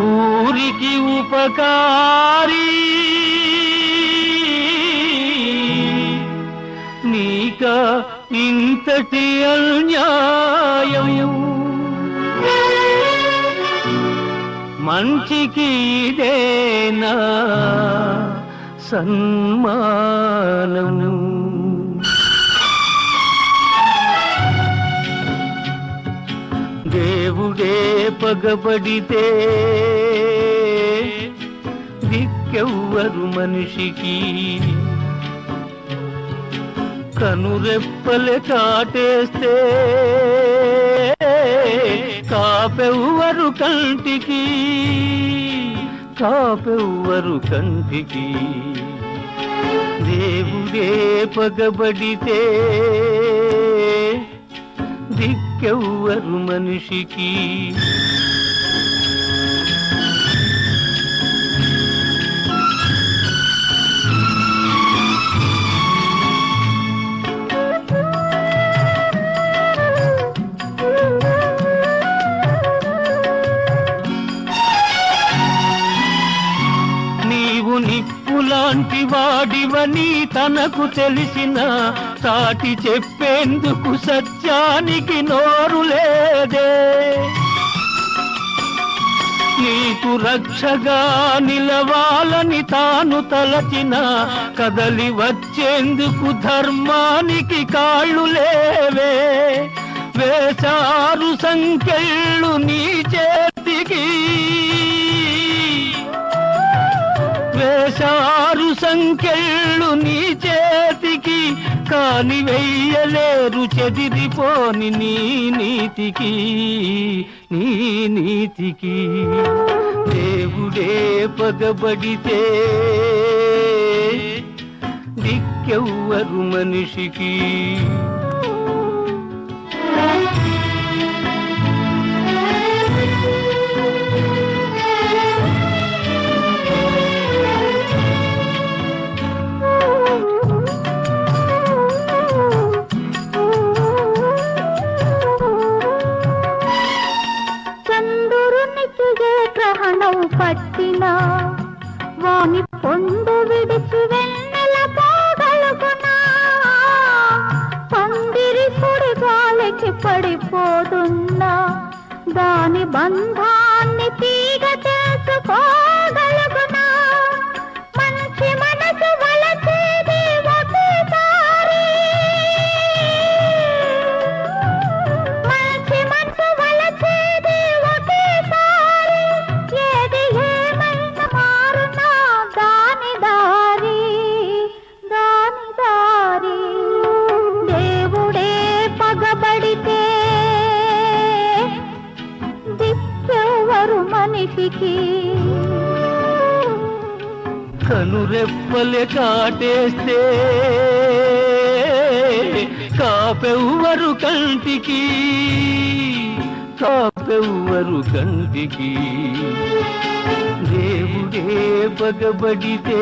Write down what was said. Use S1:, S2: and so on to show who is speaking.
S1: ఊరికి ఉపకారి. నీక ఇంతటి అన్యాయం. మంచికి ఇదేనా సన్మానము దేవుడే పగబడితే దిక్కెవ్వరు మనిషికి. కనురెప్పలే కాటేస్తే కాపెవ్వరు కంటికి. కాపెవ్వరు కంటికి. దేవుడే పగబడితే దిక్కెవ్వరు మనిషికి. నిప్పులాంటి వాడివని తనకు తెలిసిన సాటి చెప్పేందుకు సత్యానికి నోరు లేదే. నీకు రక్షగా నిలవాలని తాను తలచిన కదలి వచ్చేందుకు ధర్మానికి కాళ్ళు లేవే. వేశారు సంఖ్యళ్ళు నీచే వేశారు సంఖ్యళ్ళు నీ చేతికి కాని వెయ్యలేరు చెదిరిపోని నీ నీతికి నీ నీతికి. దేవుడే పగబడితే దిక్కెవ్వరు మనిషికి.
S2: గ్రహణం పట్టిన వాని పొండు విడిచి వెన్నెల పోగలుగునా? పందిరి సుడి గాలికి పడిపోతున్నా దాని బంధాన్ని తీగ చేసుకోగలుగునా? మనిషికి
S1: కనురెప్పలే కాటేస్తే కాపెవ్వరు కంటికి కాపెవ్వరు కంటికి. దేవుడే పగబడితే